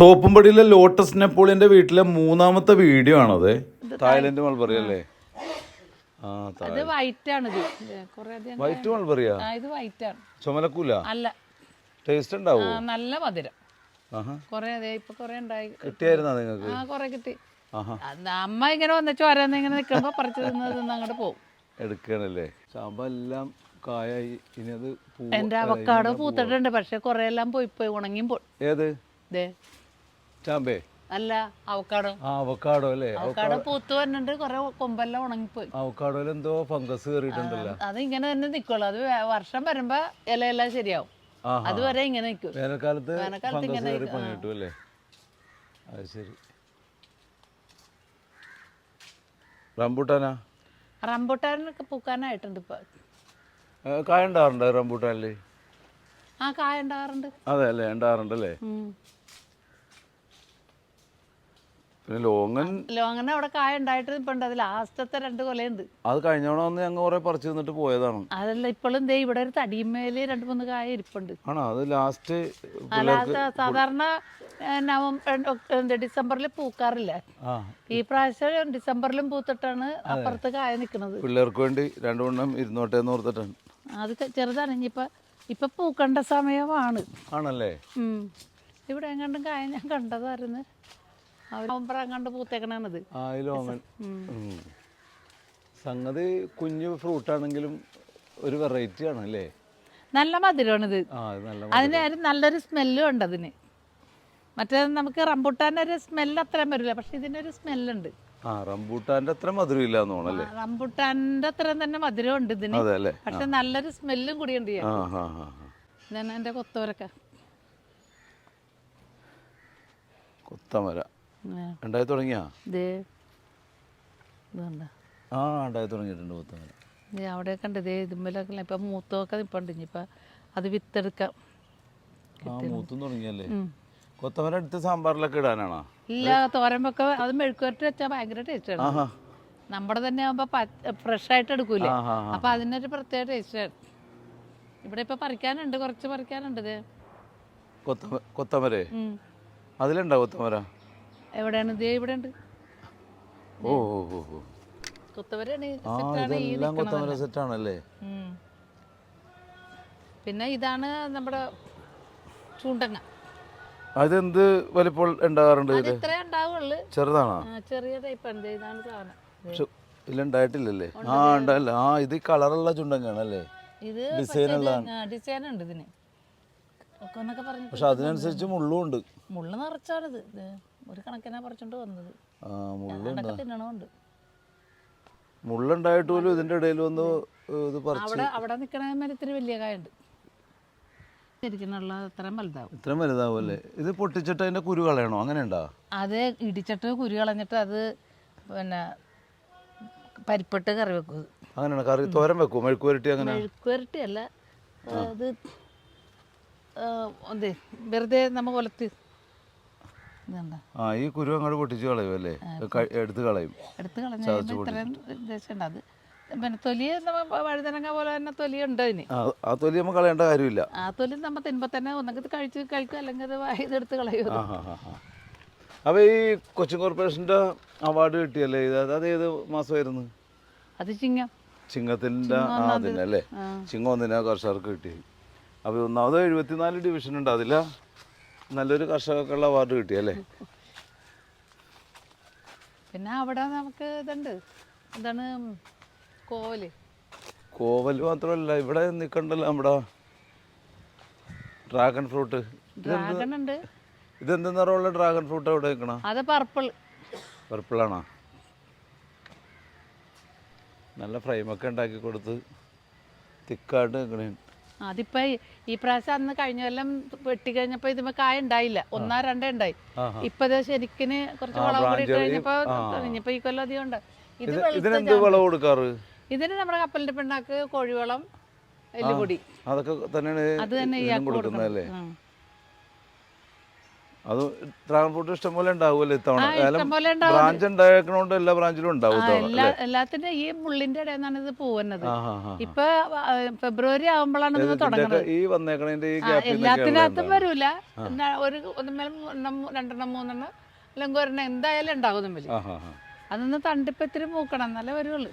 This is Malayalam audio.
തോപ്പുംപടിയിലെ ലോട്ടസ് നെപ്പോളിയന്റെ വീട്ടിലെ മൂന്നാമത്തെ വീഡിയോ ആണത്. തായ്ലൻഡ് മൾബറി അല്ലേ? ആ ഇത് വൈറ്റ് ആണ് ഇത് കുറെ അധികം വൈറ്റ് മൾബറിയാ? ആ ഇത് വൈറ്റ് ആണ്. ചുമലക്കൂല? അല്ല. ടേസ്റ്റ് ഉണ്ടാവോ? ആ, നല്ല മധുരം. ആഹാ. കുറെ അതെ ഇപ്പൊ കുറെ ഉണ്ടായി. കിട്ടിയായിരുന്നാ നിങ്ങൾക്ക്? ആ കുറെ കിട്ടി. ആഹാ. അത് അമ്മ ഇങ്ങനെ വന്ന ചോരന്ന് ഇങ്ങനെ നിൽക്കുമ്പോ പറിച്ചു തിന്ന് തിന്ന് അങ്ങോട്ട് പോകും എടുക്കണല്ലേ? ചാമ്പ എല്ലാം കായായി. ഇനി അത് പൂ എന്റെ അവക്കാടോ പൂത്തിട്ടുണ്ട്. പക്ഷെ കൊറേ എല്ലാം പോയി പോയി ഉണങ്ങിയും പോയി. ഏത്? ദേ. ചാമ്പേ അല്ല അവക്കാടോ. ആ അവക്കാടോ അല്ലേ? അവക്കാടോ പൂത്ത് വന്നിട്ട് കുറെ കൊമ്പെല്ലാം ഉണങ്ങിപ്പോയി. അവക്കാടോയിൽ എന്തോ ഫംഗസ് കയറിയിട്ടുണ്ടല്ലോ അത് ഇങ്ങനെ തന്നെ നിക്കുള്ളൂ. അത് വർഷം വരുമ്പോ ഇലയെല്ലാം ശരിയാവും. അതുവരെ ഇങ്ങനെ നിൽക്കും വേനൽക്കാലത്ത് വേനൽക്കാലത്ത് ഇങ്ങനെ പണി കിട്ടും അല്ലേ? അത് ശരി. റംബൂട്ടാനാ? റംബൂട്ടാനൊക്കെ പൂക്കാനായിട്ടുണ്ട് ഇപ്പൊ. കായ ഉണ്ടാറുണ്ട് റംബൂട്ടാനിൽ? ആ കായ ഉണ്ടാകാറുണ്ട് അതെ അല്ലേ? ഉണ്ടാറുണ്ട് അല്ലേ. പിന്നെ ലോങ്ങൻ ലോങ്ങനെ അവിടെ കായ ഉണ്ടായിട്ട് ഇപ്പൊ അത് ലാസ്റ്റത്തെ രണ്ട് കൊലയുണ്ട്. അത് കഴിഞ്ഞോണം വന്ന് ഞങ്ങൾ കുറെ പറിച്ചു നിന്നിട്ട് പോയതാണ്. അതല്ല ഇപ്പോഴും ദേ ഇവിടെ ഒരു തടിയുമേൽ രണ്ട് മൂന്ന് കായ ഇരിപ്പുണ്ട്. ആണോ? അത് ലാസ്റ്റ് സാധാരണ നവംബർ ഡിസംബറിൽ പൂക്കാറില്ല? ഈ പ്രാവശ്യം ഡിസംബറിലും പൂത്തിട്ടാണ് അപ്പുറത്ത് കായ നിൽക്കുന്നത് പിള്ളേർക്ക് വേണ്ടി രണ്ടു വണ്ണം ഇരുന്നോട്ടെ എന്ന് ഓർത്തിട്ടാണ്. അത് ചെറുതാണ്. ഇനിയിപ്പോ ഇപ്പൊ പൂക്കേണ്ട സമയമാണ്. ആണല്ലേ? ഇവിടെ എങ്ങാണ്ടും കായ ഞാൻ കണ്ടതായിരുന്നു. നവംബർ എങ്ങാണ്ട് പൂത്തേക്കണത് ആ ഈ ലോങ്ങൻ. സംഗതി കുഞ്ഞു ഫ്രൂട്ട് ആണെങ്കിലും ഒരു വെറൈറ്റി ആണ് അല്ലേ? നല്ല മധുരമാണിത്. ആ ഇത് നല്ല അതിന് ഒരു നല്ലൊരു സ്മെല്ലും ഉണ്ട് അതിന്. മറ്റേ നമുക്ക് റംബൂട്ടാന്റെ ഒരു സ്മെല്ല് അത്രയും വരില്ല പക്ഷെ ഇതിനൊരു സ്മെല്ലുണ്ട് ആ റംബൂട്ടാന്റെ അത്ര മധുരം ഇല്ല എന്ന് തോന്നല്ലേ റംബുട്ടാന്റെ അത്രയും തന്നെ മധുരമുണ്ട് ഇതിന്. അതെ അല്ലേ? പക്ഷെ നല്ലൊരു സ്മെല്ലും കൂടി ഉണ്ട് ആ ഹാ ഹാ എന്റെ കൊത്തവരൊക്കെ. കൊത്തമര. ഉണ്ടായി തുടങ്ങിയാ? ആ ഉണ്ടായി തുടങ്ങിയിട്ടുണ്ട് ദേ അവിടെ കണ്ട് ഇതേ ഇതുമ്മലൊക്കെ ഇപ്പം മൂത്തൊക്കെ നിൽപ്പുണ്ട് ഇനിയിപ്പോൾ അത് വിത്തെടുക്കാം. ആ മൂത്തും തുടങ്ങിയല്ലേ. കൊത്തമര എടുത്ത് സാമ്പാറിലൊക്കെ ഇടാനാണോ? ഇല്ല തോരമ്പൊക്കെ അത് മെഴുക്കുവരട്ടി വെച്ചാൽ ഭയങ്കര ടേസ്റ്റാണ് നമ്മുടെ തന്നെ ആകുമ്പോൾ ഫ്രഷ് ആയിട്ട് എടുക്കൂലേ? അപ്പൊ അതിനൊരു പ്രത്യേക ടേസ്റ്റാണ് ഇവിടെ ഇപ്പം പറിക്കാനുണ്ട് കുറച്ച് പറിക്കാനുണ്ട് ഇത് കൊത്തമ കൊത്തമര. അതിലുണ്ടോ കൊത്തമര എവിടെയാണ്? ദേ ഇവിടെ ഉണ്ട് ഓ ഓ ഓ ഓ. കുത്തവരാണ് ഈ ആ സെറ്റാണ് ഈ ഇതെല്ലാം കൊത്തമര നിൽക്കണത് സെറ്റാണല്ലേ പിന്നെ ഇതാണ് നമ്മുടെ ചൂണ്ടങ്ങ. അതെന്ത് വലിപ്പോൾ ഉണ്ടാകാറുണ്ട് അത് ഇത്രേ ഉണ്ടാവുള്ളൂ. ചെറുതാണോ? ആ, ചെറിയ ഇതാണ് സാധനം. പക്ഷെ ഇതിലുണ്ടായിട്ടില്ലല്ലേ ആ ഉണ്ടല്ല? ആ ഇത് കളറുള്ള ചുണ്ടങ്ങാണല്ലേ ഇത് ഡിസൈൻ ഡിസൈൻ ഉണ്ട് ഇതിന്. ഒക്കെ എന്നൊക്കെ പറഞ്ഞു പക്ഷെ അതിനനുസരിച്ച് മുള്ളും ഉണ്ട്. മുള്ള് നിറച്ചാണിത്. ഇത് ഒരു കണക്കിനാ പറിച്ചോണ്ട് വന്നത്. അതൊക്കെ തിന്നണമുണ്ട് മുള്ളുണ്ടായിട്ട് പോലും ഇതിന്റെ ഇടയിൽ വന്ന് ഇത് പറിച്ച് അവിടെ അവിടെ നിൽക്കണ മരത്തിന് വലിയ കായുണ്ട്. ശരിക്കുള്ള വലുതാവും. ഇത്രയും വലുതാവും അല്ലേ? ഇത് പൊട്ടിച്ചിട്ട് അതിന്റെ കുരു കളയണോ? അങ്ങനെ ഉണ്ടോ? അത് ഇടിച്ചിട്ട് കുരു കളഞ്ഞിട്ട് അത് പിന്നെ പരിപ്പിട്ട് കറി വെക്കും ഇത്. അങ്ങനെയാണ്? കറി തോരൻ വെക്കും മെഴുക്ക് പുരട്ടി അങ്ങനെ? മെഴുക്കുവരട്ടി അല്ല അത് ആ, അതെ വെറുതെ നമ്മ കൊലത്ത് ആ ഈ കുരു അങ്ങോട്ട് പൊട്ടിച്ച് കളയും അല്ലേ? എടുത്തു കളയും. എടുത്ത് കളഞ്ഞാൽ അത് പിന്നെ തൊലി വഴുതനങ്ങ പോലെ തന്നെ തൊലി ഉണ്ട് അതിന് ആ തൊലി നമ്മൾ കളയേണ്ട കാര്യമില്ല. ആ തൊലി നമ്മൾ തിന്നുമ്പോൾ തന്നെ ഒന്നെങ്കിൽ കഴിച്ച് കഴിക്കും അല്ലെങ്കിൽ ഇതെടുത്ത് കളയും. അപ്പോൾ ഈ കൊച്ചിൻ കോർപ്പറേഷന്റെ അവാർഡ് കിട്ടിയല്ലേ? ഇത് അത് ഏത് മാസമായിരുന്നു? അത് ചിങ്ങം. ചിങ്ങത്തിന്റെ അതിനല്ലേ ചിങ്ങം ഒന്നിനാ കർഷകർക്ക് കിട്ടി. അപ്പോൾ ഒന്നാമത് എഴുപത്തിനാല് ഡിവിഷൻ ഉണ്ട് അതില നല്ലൊരു കർഷകർക്കുള്ള അവാർഡ് കിട്ടി അല്ലേ? പിന്നെ അവിടെ നമുക്ക് ഇതുണ്ട്. എന്താണ് കോവൽ? കോവൽ മാത്രമല്ല ഇവിടെ നിൽക്കണ്ടല്ലോ നമ്മുടെ ഡ്രാഗൺ ഫ്രൂട്ട് ഡ്രാഗൺ ഉണ്ട്. ഇതെന്ത് നിറമുള്ള ഡ്രാഗൺ ഫ്രൂട്ട് എവിടെ നിൽക്കണം അത് പർപ്പിൾ പർപ്പിളാണോ നല്ല ഫ്രെയിമൊക്കെ ഉണ്ടാക്കി കൊടുത്ത് തിക്കായിട്ട് നിൽക്കണേ അതിപ്പോ ഈ- പ്രാവശ്യം അന്ന് കഴിഞ്ഞ കൊല്ലം വെട്ടി കഴിഞ്ഞപ്പോ ഇതിമേ കായ ഉണ്ടായില്ല. ഒന്നാ രണ്ടേ ഉണ്ടായി. ഇപ്പൊ ശരിക്കിന് കുറച്ച് വളവ് വളം കൂടി ഇട്ട് കഴിഞ്ഞപ്പോ. ഇനിയിപ്പോ ഈ കൊല്ലം അധികം ഉണ്ട്. ഇത് ഇത് ഇതിനെന്ത്. കൊടുക്കാറ്? ഇതിന് നമ്മുടെ കപ്പലിന്റെ പിണ്ണാക്ക് കോഴിവളം എല്ലുപൊടി. അതൊക്കെ തന്നെയാണ് അത് തന്നെ കൊടുക്കുന്നത് അല്ലേ കൊടുക്കുന്നത് അത് ഫ്രൂട്ട് ഇഷ്ടംപോലെ ഉണ്ടാവുമല്ലോ ഇത്തവണ. ബ്രാഞ്ച് ഉണ്ടായേക്കണോണ്ട് എല്ലാ ബ്രാഞ്ചിലും ഉണ്ടാവും എല്ലാത്തിന്റെ ഈ മുള്ളിന്റെ ഇടയിൽ ഇത് പോകുന്നത്. ഇപ്പൊ ഫെബ്രുവരി ആവുമ്പോഴാണ് ഇത് തുടങ്ങുന്നത്. ഈ വന്നേക്കണതിന്റെ ഈ എല്ലാത്തിനകത്തും വരൂല. ഒരു രണ്ടെണ്ണം മൂന്നെണ്ണം അല്ലെങ്കിൽ ഒരെണ്ണം എന്തായാലും ഉണ്ടാവും തമ്മിൽ അതൊന്ന് തണ്ടിപ്പത്തിരി മൂക്കണം എന്നാലേ വരുള്ളൂ.